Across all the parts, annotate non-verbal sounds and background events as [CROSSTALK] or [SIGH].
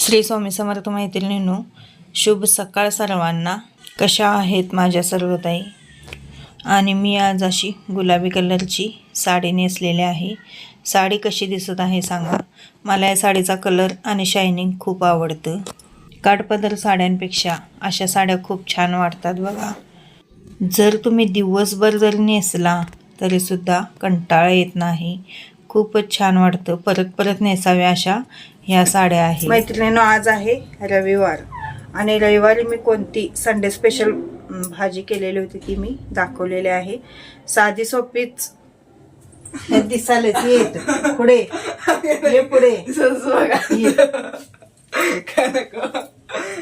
श्री स्वामी समर्थ मैत्रिणींनो शुभ सकाळ सर्वांना. कशा आहेत माझ्या सर्वताई आणि मी आज अशी गुलाबी कलरची साडी नेसलेली आहे. साडी कशी दिसत आहे सांगा? मला या साडीचा कलर आणि शायनिंग खूप आवडतं. काठपदर साड्यांपेक्षा अशा साड्या खूप छान वाटतात बघा. जर तुम्ही दिवसभर जर नेसला तरीसुद्धा कंटाळा येत नाही. खूपच छान वाटतं. परत परत नेसाव्या अशा ह्या साड्या आहेत. मैत्रिणीनं आज आहे रविवार. आणि रविवारी मी कोणती संडे स्पेशल भाजी केलेली होती ती मी दाखवलेली आहे. साधी सोपीच. हे दिसायलाच येत. पुढे. [LAUGHS] ये पुढे.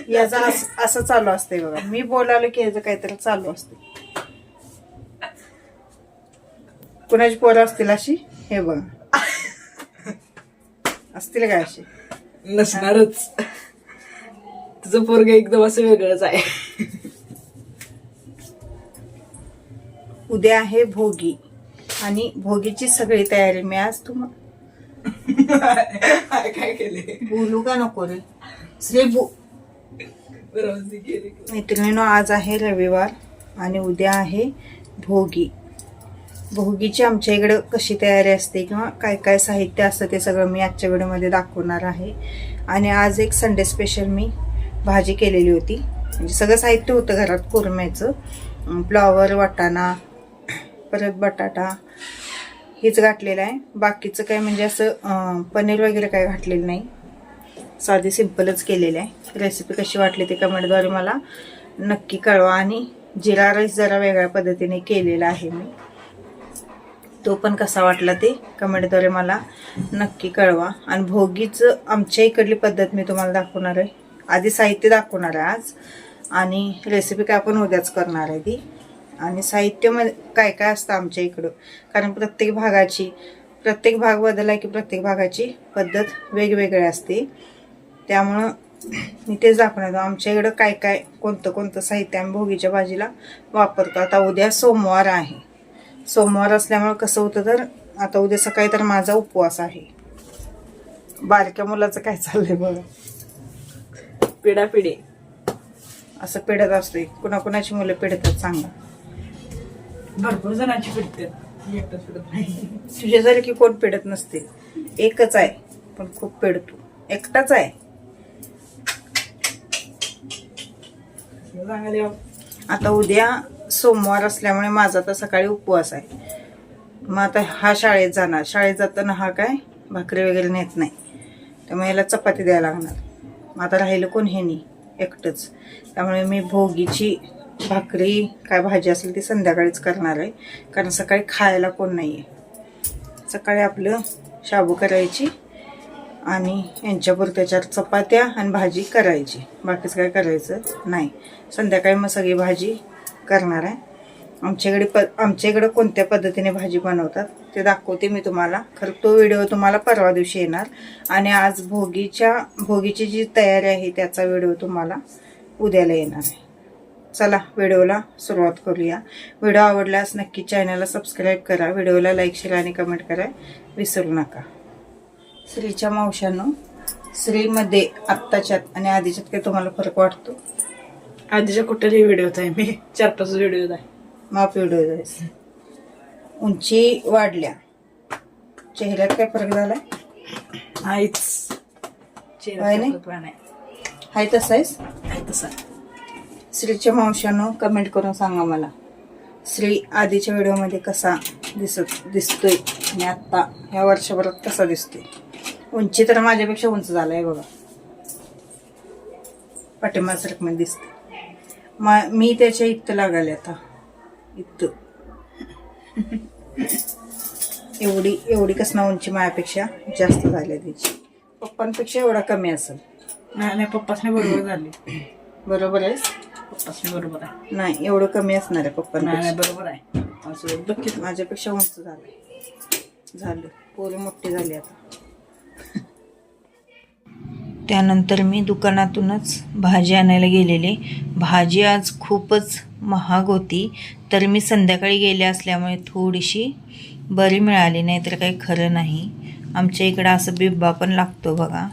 याचं असं- चालू असतंय बघा. मी बोलालो की याचं काहीतरी चालू असते कुणाची पोरं असतील अशी? हे बघा. [LAUGHS] असतील का अशी? नसणारच. तुझं पोरग एकदम असं वेगळंच आहे. उद्या आहे भोगी. आणि भोगीची सगळी तयारी मी आज तुम्हाला काय केले? बोलू का नको रे? श्री बो बरोबर केली. मैत्रिणीनो आज आहे रविवार आणि उद्या आहे भोगी. भोगीची आमच्या इकडं कशी तयारी असते किंवा काय काय साहित्य असतं ते सगळं मी आजच्या व्हिडिओमध्ये दाखवणार आहे. आणि आज एक संडे स्पेशल मी भाजी केलेली होती. म्हणजे सगळं साहित्य होतं घरात कोरम्याचं. फ्लॉवर वाटाणा परत बटाटा हेच घातलेलं आहे. बाकीचं काय म्हणजे असं पनीर वगैरे काय घातलेलं नाही. साधी सिंपलच केलेलं आहे. रेसिपी कशी वाटली ते कमेंटद्वारे मला नक्की कळवा. आणि जिरा राईस जरा वेगळ्या पद्धतीने केलेला आहे मी. तो पण कसा वाटला ते कमेंटद्वारे मला नक्की कळवा. आणि भोगीचं आमच्या इकडली पद्धत मी तुम्हाला दाखवणार आहे. आधी साहित्य दाखवणार आहे आज. आणि रेसिपी काय आपण उद्याच करणार आहे ती. आणि साहित्यमध्ये काय काय असतं आमच्या इकडं. कारण प्रत्येक भागाची प्रत्येक भाग बदलला की प्रत्येक भागाची पद्धत वेगवेगळी असते. त्यामुळं मी तेच दाखवणार आमच्या इकडं काय काय कोणतं कोणतं साहित्य आम्ही भोगीच्या भाजीला वापरतो. आता उद्या सोमवार आहे. सोमवार असल्यामुळं कसं होतं तर आता उद्या सकाळी तर माझा उपवास आहे. बारक्या मुलाचं काय चाललंय बघा. पिढापिढी. असं पिढत असते कुणाकुणाची मुलं पिढतात सांगा. भरपूर जणांची पिढतात. एकटाच पिढत नाही. तुझ्यासारखी कोण पिढत नसते एकच आहे पण खूप पिढतो. एकटाच आहे. आता उद्या सोमवार असल्यामुळे माझा तर सकाळी उपवास आहे. मग आता हा शाळेत जाणार. शाळेत जाताना हा काय? भाकरी वगैरे नेत नाही. त्यामुळे याला चपाती द्यायला लागणार. मग आता राहिलं कोण? हे नाही. एकटंच. त्यामुळे मी भोगीची भाकरी काय भाजी असेल ती संध्याकाळीच करणार आहे. कारण सकाळी खायला कोण नाही आहे सकाळी आपलं शाबू करायची आणि यांच्यावर त्याच्यावर चपात्या आणि भाजी करायची. बाकीचं काय करायचं नाही. संध्याकाळी मग सगळी भाजी करणार आहे. आमच्याकडे प आमच्याकडं कोणत्या पद्धतीने भाजी बनवतात ते दाखवते मी तुम्हाला. खरं तो व्हिडिओ तुम्हाला परवा दिवशी येणार. आणि आज भोगीच्या भोगीची जी तयारी आहे त्याचा व्हिडिओ तुम्हाला उद्याला येणार आहे. चला व्हिडिओला सुरुवात करूया. व्हिडिओ आवडल्यास नक्की चॅनलला सबस्क्राईब करा. व्हिडिओला लाईक शेअर आणि कमेंट करा. विसरू नका. स्त्रीच्या मावशांनो स्त्रीमध्ये आत्ताच्यात आणि आधीच्यात काही तुम्हाला फरक वाटतो? आधीच्या कुठेही व्हिडिओत आहे मी चार पाच व्हिडिओ आहे माप व्हिडिओ जायस उंची वाढल्या. चेहऱ्यात काय फरक झालाय नाहीच होय नाही? हाय तसं आहेस? आहे तसा. स्त्रीच्या मावशांनो कमेंट करून सांगा मला. स्त्री आधीच्या व्हिडिओमध्ये कसा दिसत दिसतोय? आणि आत्ता ह्या वर्षभरात कसा दिसतोय? उंची तर माझ्यापेक्षा उंच झालाय बघा. पाठिंबासारखं दिसते मा मी त्याच्या इथं लागाले आता. इथं. एवढी एवढी कसना उंची माझ्यापेक्षा जास्त झाली त्याची. पप्पांपेक्षा एवढा कमी असेल. नाही नाही पप्पासने बरोबर झाली. बरोबर आहे पप्पासने बरोबर आहे. नाही एवढं कमी असणार आहे नाही पप्पांपेक्षा. नाही बरोबर आहे. असं. माझ्यापेक्षा उंच झालं. झालं. पोरी मोठी झाली आता. त्यानंतर मी दुकानातूनच भाजी आणायला गेलेले. भाजी आज खूपच महाग होती तर मी संध्याकाळी गेले असल्यामुळे थोडीशी बरी मिळाली नाही तर काही खरं नाही. आमच्या इकडं असं बिब्बा पण लागतो बघा.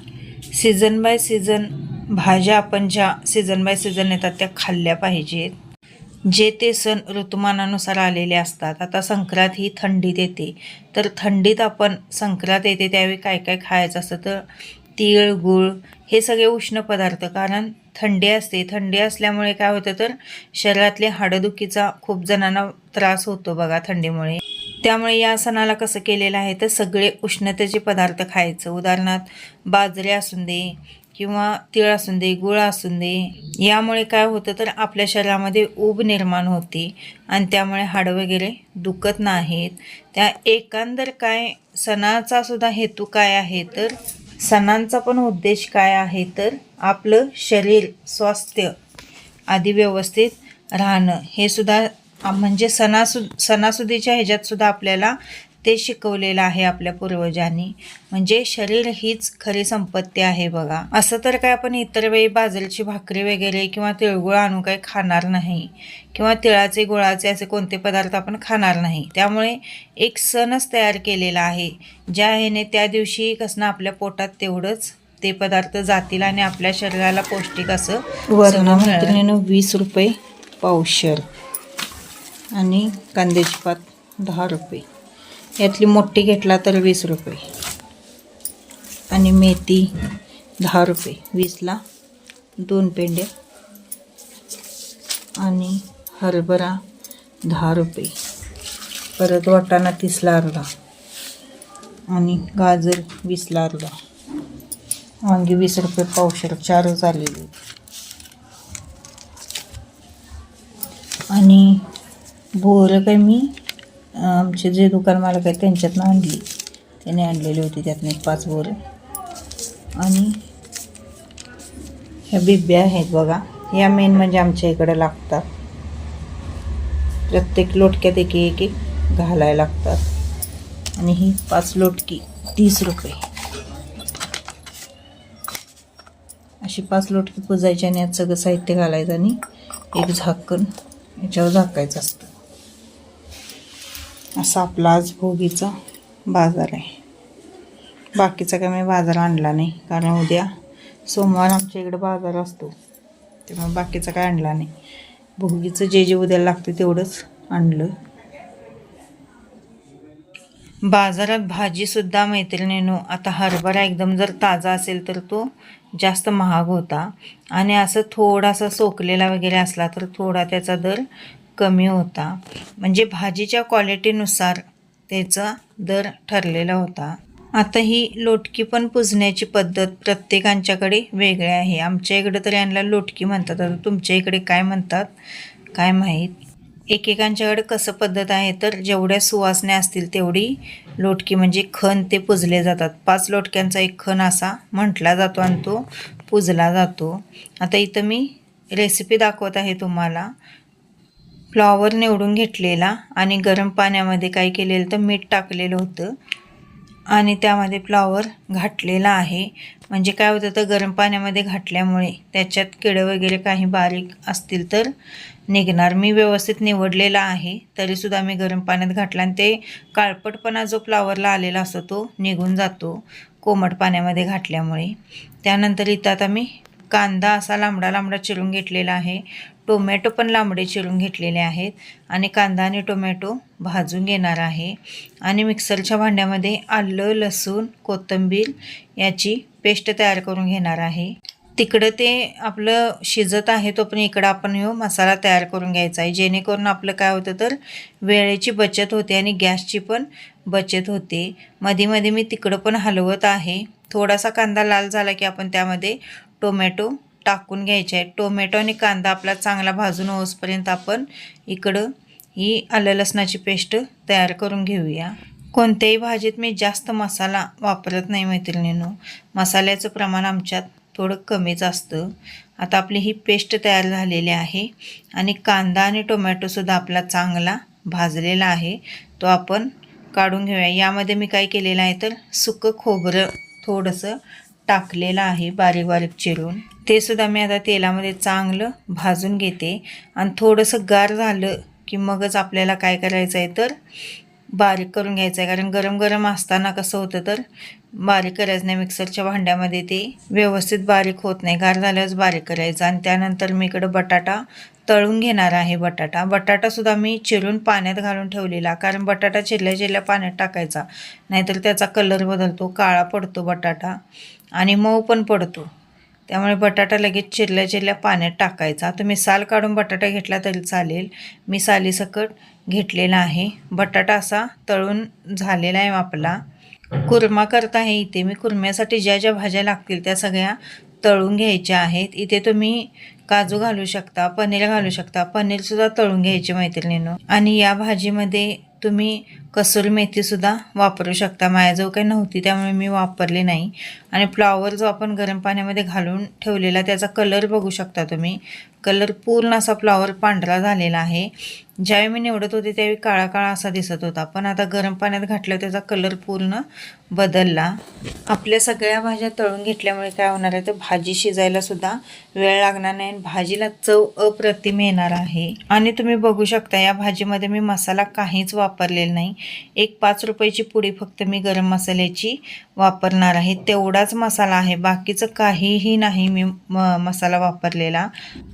सीझन बाय सीझन भाज्या आपण ज्या सीझन बाय सीझन येतात त्या खाल्ल्या पाहिजेत. जे ते सण ऋतुमानानुसार आलेले असतात. आता संक्रांत ही थंडीत येते. तर थंडीत आपण संक्रांत येते त्यावेळी काय काय खायचं असतं तर तीळ गुळ हे सगळे उष्ण पदार्थ. कारण थंडी असते. थंडी असल्यामुळे काय होतं तर शरीरातले हाडदुखीचा खूप जणांना त्रास होतो बघा थंडीमुळे. त्यामुळे या सणाला कसं केलेलं आहे तर सगळे उष्णतेचे पदार्थ खायचं. उदाहरणार्थ बाजरी असून दे किंवा तीळ असून दे गुळ असून दे यामुळे काय होतं तर आपल्या शरीरामध्ये ऊब निर्माण होते आणि त्यामुळे हाडं वगैरे दुखत नाहीत. त्या एकंदर काय सणाचा सुद्धा हेतू काय आहे तर सणांचा पण उद्देश काय आहे तर आपलं शरीर स्वास्थ्य आधी व्यवस्थित राहणं. हे सुद्धा म्हणजे सणासु सणासुदीच्या ह्याच्यात सुद्धा आपल्याला ते शिकवलेलं आहे आपल्या पूर्वजांनी. म्हणजे शरीर हीच खरी संपत्ती आहे बघा. असं तर काय आपण इतर वेळी बाजरीची भाकरी वगैरे किंवा तिळगुळ आणून काही खाणार नाही. किंवा तिळाचे गुळाचे असे कोणते पदार्थ आपण खाणार नाही. त्यामुळे एक सणच तयार केलेला आहे. ज्या ह्याने त्या दिवशी कसं आपल्या पोटात तेवढंच ते पदार्थ जातील आणि आपल्या शरीराला पौष्टिक असं वर्ण वीस रुपये पावशर आणि कांद्याची पात दहा रुपये. यातली मोठी घेतला तर वीस रुपये. आणि मेथी दहा रुपये. वीसला दोन पेंड्या. आणि हरभरा दहा रुपये. परत वाटाणा तीसला अर्धा. आणि गाजर वीसला अर्धा. वांगी वीस रुपये पावशर चारच आलेले आणि बोरं काय मी आमचे जे दुकान मालक आहेत त्यांच्यातनं आणली. त्याने आणलेली होती त्यातनं एक पाच बोर. आणि ह्या बिब्या आहेत बघा. या मेन म्हणजे आमच्या इकडं लागतात. प्रत्येक लोटक्यात एक एक एक घालायला लागतात. आणि ही पाच लोटकी तीस रुपये. अशी पाच लोटकी पुजायची आणि यात सगळं साहित्य घालायचं आणि एक झाकण याच्यावर झाकायचं असतं. असा आपला आज भोगीचा बाजार आहे. बाकीचा काय मी बाजार आणला नाही. कारण उद्या सोमवार आमच्या इकडे बाजार असतो. तेव्हा बाकीचा काय आणला नाही. भोगीचं जे जे उद्याला लागतं तेवढंच आणलं. बाजारात भाजीसुद्धा मैत्रिणीनो आता हरभरा एकदम जर ताजा असेल तर तो जास्त महाग होता. आणि असं थोडासा सोकलेला वगैरे असला तर थोडा त्याचा दर कमी होता. म्हणजे भाजीच्या क्वालिटीनुसार त्याचा दर ठरलेला होता. आता ही लोटकी पण पुजण्याची पद्धत प्रत्येकांच्याकडे वेगळी आहे. आमच्या इकडे तरी यांना लोटकी म्हणतात. आता तुमच्या इकडे काय म्हणतात? काय माहीत? एकेकांच्याकडे कसं पद्धत आहे? तर जेवढ्या सुवासण्या असतील तेवढी लोटकी म्हणजे खण ते पुजले जातात. पाच लोटक्यांचा एक खण असा म्हटला जातो आणि तो पुजला जातो. आता इथं मी रेसिपी दाखवत आहे तुम्हाला. फ्लॉवर निवडून घेतलेला आणि गरम पाण्यामध्ये काय केलेलं तर मीठ टाकलेलं होतं. आणि त्यामध्ये फ्लॉवर घातलेला आहे. म्हणजे काय होतं तर गरम पाण्यामध्ये घातल्यामुळे त्याच्यात किडं वगैरे काही बारीक असतील तर निघणार. मी व्यवस्थित निवडलेला आहे. तरीसुद्धा मी गरम पाण्यात घातला आणि ते काळपटपणा जो फ्लॉवरला आलेला असतो तो निघून जातो कोमट पाण्यामध्ये घातल्यामुळे. त्यानंतर इथं आता मी कांदा असा लांबडा लांबडा चिरून घेतलेला आहे. टोमॅटो पण लांबडे चिरून घेतलेले आहेत आणि कांदा आणि टोमॅटो भाजून घेणार आहे. आणि मिक्सरच्या भांड्यामध्ये आलं लसूण कोथिंबीर याची पेस्ट तयार करून घेणार आहे. तिकडं ते आपलं शिजत आहे तो पण इकडं आपण येऊ मसाला तयार करून घ्यायचा आहे. जेणेकरून आपलं काय होतं तर वेळेची बचत होते आणि गॅसची पण बचत होते. मध्ये मध्ये मी तिकडं पण हलवत आहे. थोडासा कांदा लाल झाला की आपण त्यामध्ये टोमॅटो टाकून घ्यायचे आहे टोमॅटो आणि कांदा आपला चांगला भाजून होसपर्यंत आपण इकडं ही आलं लसणाची पेस्ट तयार करून घेऊया. कोणत्याही भाजीत मी जास्त मसाला वापरत नाही मैत्रिणींनो. मसाल्याचं प्रमाण आमच्यात थोडं कमीच असतं. आता आपली ही पेस्ट तयार झालेली आहे आणि कांदा आणि टोमॅटोसुद्धा आपला चांगला भाजलेला आहे. तो आपण काढून घेऊया. यामध्ये मी काय केलेलं आहे तर सुकं खोबरं थोडंसं टाकलेलं आहे बारीक बारीक चिरून. ते सुद्धा मी आता तेलामध्ये चांगलं भाजून घेते. आणि थोडंसं गार झालं की मगच आपल्याला काय करायचं आहे तर बारीक करून घ्यायचं आहे कारण गरम गरम असताना कसं होतं तर बारीक करायचं नाही मिक्सरच्या भांड्यामध्ये ते व्यवस्थित बारीक होत नाही. गार झाल्यास बारीक करायचं. आणि त्यानंतर मी इकडं बटाटा तळून घेणार आहे बटाटा. बटाटासुद्धा मी चिरून पाण्यात घालून ठेवलेला. कारण बटाटा चिरल्या चिरल्या पाण्यात टाकायचा. नाहीतर त्याचा कलर बदलतो काळा पडतो बटाटा. आणि मऊ पण पडतो. त्यामुळे बटाटा लगेच चिरल्या चिरल्या पाण्यात टाकायचा. तुम्ही साल काढून बटाटा घेतला तरी चालेल. मी सालीसकट घेतलेला आहे. बटाटा असा तळून झालेला आहे आपला. कुर्मा करता आहे इथे. मी कुर्म्यासाठी ज्या ज्या भाज्या लागतील त्या सगळ्या तळून घ्यायच्या आहेत. इथे तुम्ही काजू घालू शकता पनीर घालू शकता. पनीरसुद्धा तळून घ्यायची मैत्रिणीनं. आणि या भाजीमध्ये तुम्ही कसुरी मेथीसुद्धा वापरू शकता. माझ्याजवळ काही नव्हती त्यामुळे मी वापरली नाही. आणि फ्लॉवर जो आपण गरम पाण्यामध्ये घालून ठेवलेला त्याचा कलर बघू शकता तुम्ही. कलर पूर्ण असा फ्लॉवर पांढरा झालेला आहे. ज्यावेळी मी निवडत होते त्यावेळी काळा काळा असा दिसत होता. पण आता गरम पाण्यात घातलं त्याचा कलर पूर्ण बदलला. आपल्या सगळ्या भाज्या तळून घेतल्यामुळे काय होणार आहे? तर भाजी शिजायला सुद्धा वेळ लागणार नाही आणि भाजीला चव अप्रतिम येणार आहे. आणि तुम्ही बघू शकता या भाजीमध्ये मी मसाला काहीच वापरलेला नाही. एक पाच रुपयाची पुडी फक्त मी गरम मसाल्याची वापरणार आहे. तेवढाच मसाला आहे. बाकीचं काहीही नाही मी म मसाला वापरलेला.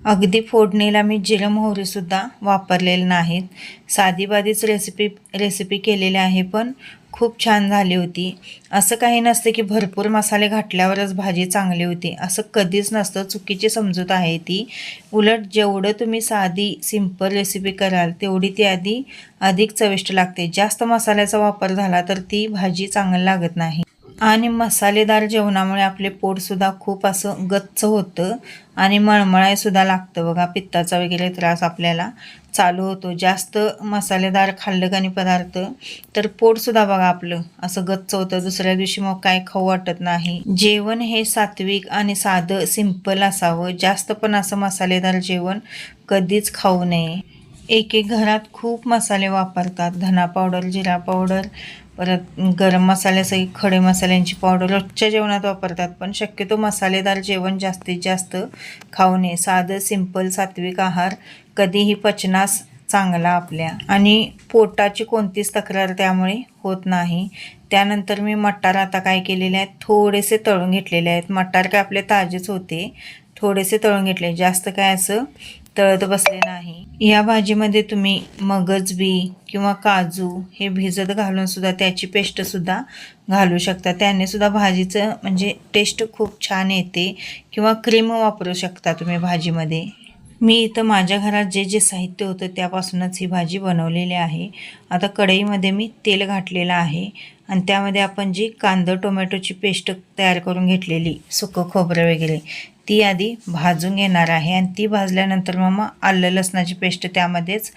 अगदी फोडणीला मी जिरं मोहरीसुद्धा वापरलेलं नाहीत साधीबाधीच रेसिपी रेसिपी केलेली आहे पण खूप छान झाली होती. असं काही नसतं की भरपूर मसाले घातल्यावरच भाजी चांगली होती. असं कधीच नसतं. चुकीची समजूत आहे ती. उलट जेवढं तुम्ही साधी सिंपल रेसिपी कराल तेवढी ती आधी अधिक चविष्ट लागते. जास्त मसाल्याचा वापर झाला तर ती भाजी चांगली लागत नाही. आणि मसालेदार जेवणामुळे आपले पोटसुद्धा खूप असं गच्च होतं आणि मळमळायसुद्धा लागतं. बघा पित्ताचा वगैरे त्रास आपल्याला चालू होतो. जास्त मसालेदार खाल्लं का नाही पदार्थ तर पोटसुद्धा बघा आपलं असं गच्च होतं. दुसऱ्या दिवशी मग काय खाऊ वाटत नाही. जेवण हे सात्विक आणि साधं सिंपल असावं. जास्त पण असं मसालेदार जेवण कधीच खाऊ नये. एक एक घरात खूप मसाले वापरतात. धना पावडर जिरा पावडर परत गरम मसाल्यासही खडे मसाल्यांची पावडर रोजच्या जेवणात वापरतात पण शक्यतो मसालेदार जेवण जास्तीत जास्त खाऊ नये. साधं सिंपल सात्विक आहार कधीही पचनास चांगला आपल्या. आणि पोटाची कोणतीच तक्रार त्यामुळे होत नाही. त्यानंतर मी मटार आता काय केलेले आहेत? थोडेसे तळून घेतलेले आहेत. मटार काय आपले ताजेच होते. थोडेसे तळून घेतले. जास्त काय असं तळत बसले नाही. या भाजीमध्ये तुम्ही मगज बी किंवा काजू हे भिजत घालून सुद्धा त्याची पेस्टसुद्धा घालू शकता. त्याने सुद्धा भाजीचं म्हणजे टेस्ट खूप छान येते किंवा क्रीम वापरू शकता तुम्ही भाजीमध्ये. मी इथं माझ्या घरात जे जे साहित्य होतं त्यापासूनच ही भाजी बनवलेली आहे. आता कढईमध्ये मी तेल घातलेलं आहे आणि त्यामध्ये आपण जी कांदा टोमॅटोची पेस्ट तयार करून घेतलेली सुकं खोबरं वगैरे ती आधी भाजून घेणार आहे आणि ती भाजल्यानंतर मग आलं लसणाची पेस्ट त्यामध्येच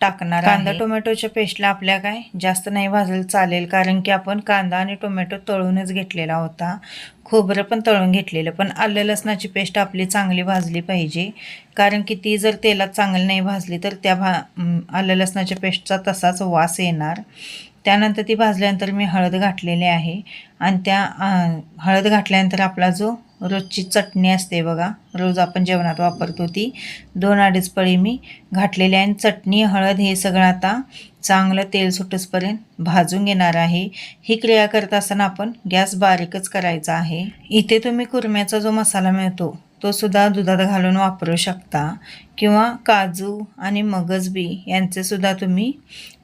टाकणार कांदा टोमॅटोच्या पेस्टला आपल्या काय जास्त नाही भाजलं चालेल कारण की आपण कांदा आणि टोमॅटो तळूनच घेतलेला होता. खोबरं पण तळून घेतलेलं पण आलं लसणाची पेस्ट आपली चांगली भाजली पाहिजे. कारण की ती जर तेलात चांगली नाही भाजली तर त्या भा आलं लसणाच्या पेस्टचा तसाच वास येणार. त्यानंतर ती भाजल्यानंतर मी हळद घातलेली आहे आणि त्या हळद घातल्यानंतर आपला जो रोजची चटणी असते बघा. रोज आपण जेवणात वापरतो ती. दोन अडीच पळी मी घातलेली आहे आणि चटणी हळद हे सगळं आता चांगलं तेल सुटसपर्यंत भाजून घेणार आहे. ही क्रिया करत असताना आपण गॅस बारीकच करायचा आहे. इथे तुम्ही कुरम्याचा जो मसाला मिळतो तो सुद्धा दुधात घालून वापरू शकता. किंवा काजू आणि मगज बी तुम्ही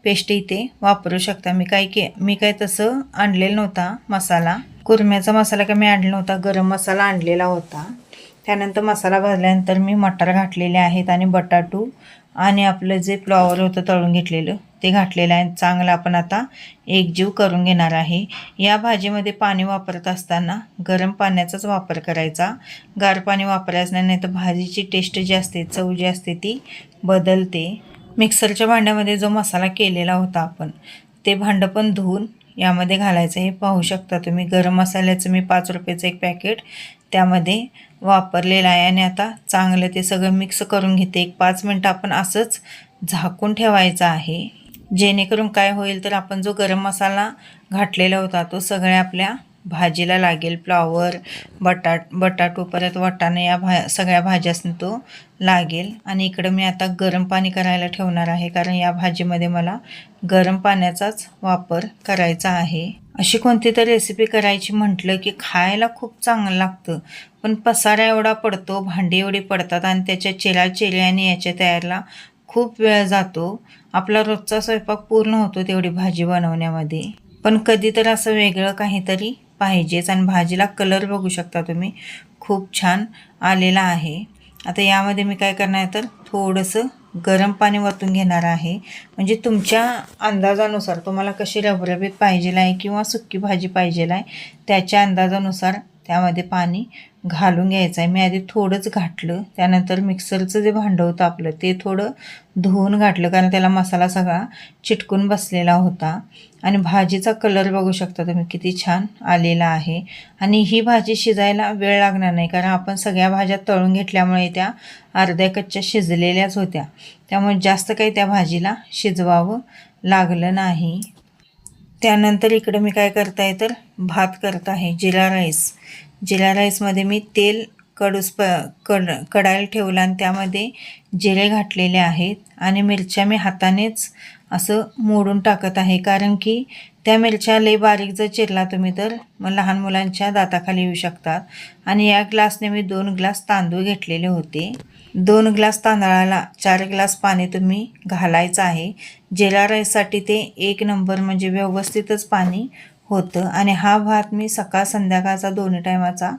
पेस्ट इथे वापरू शकता. मी काय के मी काय तसं आणलेलं नव्हता मसाला. कुरम्याचा मसाला काय मी आणला होता गरम मसाला आणलेला होता. त्यानंतर मसाला भाजल्यानंतर मी मटार घातलेले आहेत आणि बटाटू आणि आपलं जे फ्लॉवर होतं तळून घेतलेलं ते घातलेलं आहे. चांगलं आपण आता एकजीव करून घेणार आहे. या भाजीमध्ये पाणी वापरत असताना गरम पाण्याचाच वापर करायचा. गार पाणी वापरायचं नाही तर भाजीची टेस्ट जी असते चव जी असते ती बदलते. मिक्सरच्या भांड्यामध्ये जो मसाला केलेला होता आपण ते भांडं पण धुवून यामध्ये घालायचं हे पाहू शकता तुम्ही गरम मसाल्याचं मी पाच रुपयाचं एक पॅकेट त्यामध्ये वापरलेलं आहे. आणि आता चांगलं ते सगळं मिक्स करून घेते. एक पाच मिनटं आपण असंच झाकून ठेवायचं आहे. जेणेकरून काय होईल तर आपण जो गरम मसाला घातलेला होता तो सगळ्या आपल्या भाजीला लागेल फ्लॉवर बटाट बटाटो परत वाटाणे या भा सगळ्या भाज्यासनी तो लागेल. आणि इकडं मी आता गरम पाणी करायला ठेवणार आहे कारण या भाजीमध्ये मला गरम पाण्याचाच वापर करायचा आहे. अशी कोणती तर रेसिपी करायची म्हटलं की खायला खूप चांगलं लागतं. पण पसारा एवढा पडतो भांडी एवढी पडतात आणि त्याच्या चिरा आणि याच्या तयारला खूप वेळ जातो. आपला रोजचा स्वयंपाक पूर्ण होतो तेवढी भाजी बनवण्यामध्ये. पण कधी तर असं वेगळं काहीतरी पाहिजेच. आणि भाजीला कलर बघू शकता तुम्ही. खूप छान आलेला आहे. आता यामध्ये मी काय करणार आहे तर थोडंसं गरम पाणी वरतून घेणार आहे. म्हणजे तुमच्या अंदाजानुसार तुम्हाला कशी रबरबीत पाहिजेला आहे किंवा सुक्की भाजी पाहिजेला आहे त्याच्या अंदाजानुसार त्यामध्ये पाणी घालून घ्यायचं आहे मी आधी थोडंच घातलं. त्यानंतर मिक्सरचं जे भांडं होतं आपलं ते थोडं धुवून घातलं. कारण त्याला मसाला सगळा चिटकून बसलेला होता. आणि भाजीचा कलर बघू शकता तुम्ही किती छान आलेला आहे. आणि ही भाजी शिजायला वेळ लागणार नाही. कारण आपण सगळ्या भाज्या तळून घेतल्यामुळे त्या अर्ध्या कच्च्या शिजलेल्याच होत्या. त्यामुळे जास्त काही त्या भाजीला शिजवावं लागलं नाही. त्यानंतर इकडं मी काय करत आहे तर भात करत आहे. जिरा राईस. जिरा राईसमध्ये मी तेल कडूस प कड कडायला ठेवलं आणि त्यामध्ये जिरे घातलेले आहेत. आणि मिरच्या मी हातानेच असं मोडून टाकत आहे. कारण की त्या मिरच्या लई बारीक जर चिरला तुम्ही तर मग लहान मुलांच्या दाताखाली येऊ शकतात. आणि या ग्लासने मी दोन ग्लास तांदूळ घेतलेले होते. दोन ग्लास तांदळाला चार ग्लास पाणी तुम्ही घालायचं आहे. जिरा राईससाठी ते एक नंबर म्हणजे व्यवस्थितच पाणी होतं. आणि हा भात मी सकाळ संध्याकाळचा दोन्ही टायमाचा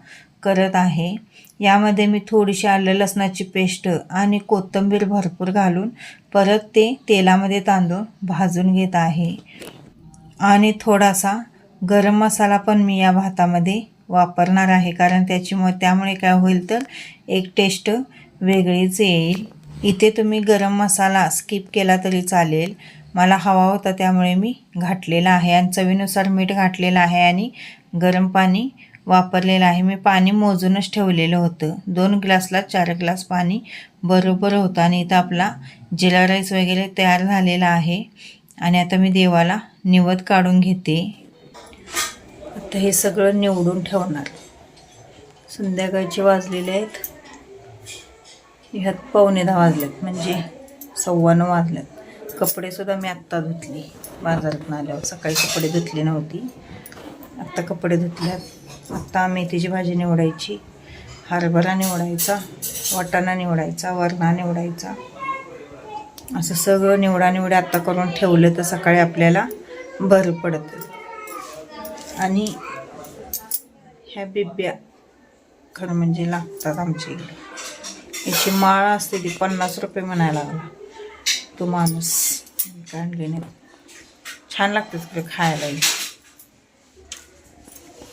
करत आहे. यामध्ये मी थोडीशी आलं लसणाची पेस्ट आणि कोथिंबीर भरपूर घालून परत ते तेलामध्ये तांदूळ भाजून घेत आहे. आणि थोडासा गरम मसाला पण मी या भातामध्ये वापरणार आहे. कारण त्याची मग त्यामुळे काय होईल तर एक टेस्ट वेगळीच येईल. इथे तुम्ही गरम मसाला स्किप केला तरी चालेल. मला हवा होता त्यामुळे मी घातलेला आहे. आणि चवीनुसार मीठ घातलेलं आहे आणि गरम पाणी वापरलेलं आहे. मी पाणी मोजूनच ठेवलेलं होतं. दोन ग्लासला चार ग्लास पाणी बरोबर होतं. आणि इथं आपला जिरा राईस वगैरे तयार झालेला आहे. आणि आता मी देवाला निवद काढून घेते. आता हे सगळं निवडून ठेवणार. संध्याकाळचे वाजलेले आहेत. ह्यात पावणे दहा वाजलेत. म्हणजे सव्वा नऊ वाजलेत. कपडेसुद्धा मी आत्ता धुतली. बाजारातून आल्यावर सकाळी कपडे धुतली नव्हती. आत्ता कपडे धुतल्यात. आत्ता मेथीची भाजी निवडायची. हरभरा निवडायचा वाटाणा निवडायचा वरणा निवडायचा. असं सगळं निवडा निवडा आत्ता करून ठेवलं तर सकाळी आपल्याला बरं पडतं. आणि ह्या बिब्या खरं म्हणजे लागतात आमच्या इकडे. याची माळ असते ती पन्नास रुपये म्हणायला लागला. तो माणूस. काढले नाही छान लागते तिकडे खायलाही.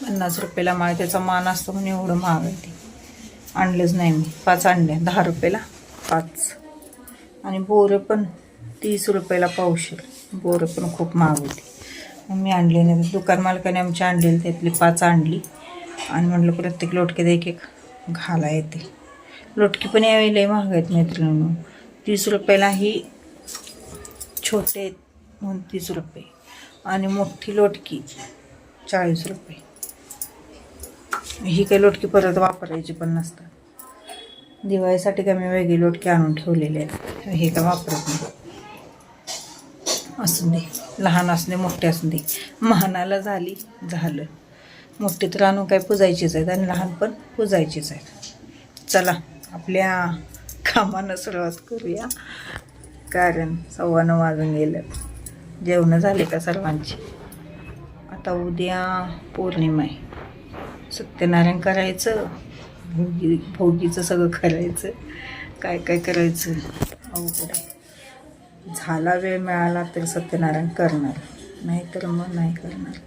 पन्नास रुपयाला माळ त्याचा मान असतो म्हणून एवढं महाग आहे ते. आणलंच नाही मी. पाच आणले. दहा रुपयाला. पाच. आणि बोरं पण तीस रुपयाला पावशेर. बोरं पण खूप महाग होती. मग मी आणले नाही. दुकान मालकाने आमची आणलेली त्यातली पाच आणली. आणि म्हटलं प्रत्येक लोटक्यात एक एक घाला येते. लोटकी पण यावेळी लई महाग आहेत मैत्रिणींनो. तीस रुपयाला ही छोटे आहेत म्हणून तीस रुपये आणि मोठी लोटकी चाळीस रुपये. ही काही लोटकी परत वापरायची पण नसतात. दिवाळीसाठी काय मी वेगळी लोटकी आणून ठेवलेली आहेत हे काय वापरत नाही. असू दे. लहान असू दे मोठे असू दे. महानाला झाली झालं. मोठी तर आणून काय पुजायचीच आहेत आणि लहान पण पुजायचीच आहेत. चला आपल्या कामानं सुरुवात करूया. कारण सव्वा नऊ वाजून गेलं. जेवणं झाले का सर्वांची? आता उद्या पौर्णिमा आहे. सत्यनारायण करायचं भोगी भोगीचं सगळं करायचं. काय काय करायचं? अवघड झाला वेळ मिळाला तर सत्यनारायण करणार. नाही तर मग नाही करणार.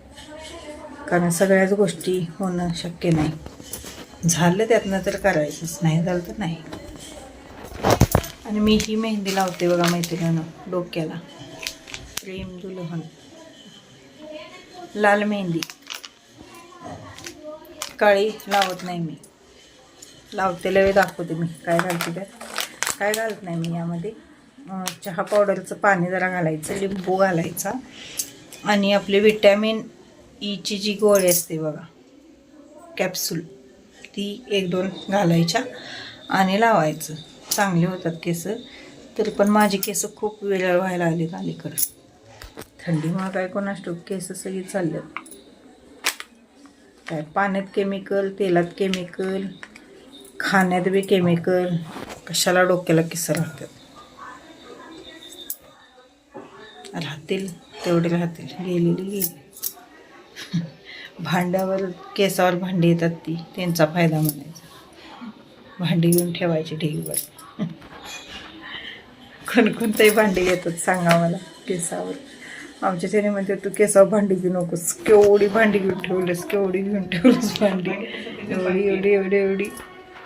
कारण सगळ्याच गोष्टी होणं शक्य नाही. झालं त्यातनं तर करायचंच. नाही झालं तर नाही. आणि मी ही मेहंदी लावते बघा मैत्रिणीनं डोक्याला. प्रेम दुल्हन. लाल मेहंदी. काळी लावत नाही मी. लावते लवे दाखवते मी. काय घालते त्यात? काय घालत नाही मी यामध्ये? चहा पावडरचं पाणी जरा घालायचं लिंबू घालायचा. आणि आपली विटॅमिन ईची जी गोळी असते बघा कॅप्सूल ती एक दोन घालायच्या आणि लावायचं. चांगले होतात केस. तरी पण माझी केस खूप वेळ व्हायला आली अलीकडं. थंडीमुळे काय कोणाष्ट केस सगळी चालल्यात. काय पाण्यात केमिकल तेलात केमिकल खाण्यात बी केमिकल कशाला डोक्याला केस राहतात? राहतील तेवढे राहतील. गेलेली गेली. भांड्यावर केसावर भांडी येतात ती. त्यांचा फायदा म्हणायचा. भांडी घेऊन ठेवायची ढीगवर. कोणकोणतेही भांडी येतात सांगा मला केसावर. आमच्या त्याने म्हणते तू केसावर भांडी घेऊ नकोस. केवढी भांडी घेऊन ठेवलंस केवढी घेऊन ठेवलंस भांडी? एवढी एवढी एवढी एवढी.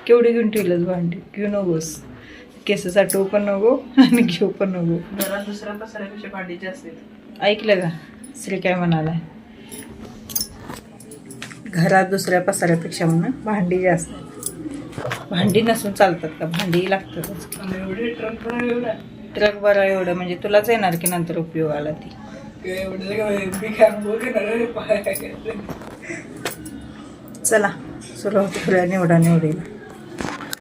केवढी घेऊन ठेवलंस भांडी? घेऊ नकोस. केस साठवू पण नको आणि घेऊ पण नको. घरात दुसऱ्या पसऱ्यापेक्षा भांडी जास्त. ऐकलं का? श्री काय म्हणाला घरात दुसऱ्या पसाऱ्यापेक्षा म्हणून भांडी जास्त. भांडी नसून चालतात का? भांडी लागतातच. ट्रक बरा बरं एवढं. म्हणजे तुलाच येणार की नंतर उपयोगाला ती? चला सुरू होते निवडा निवडीला.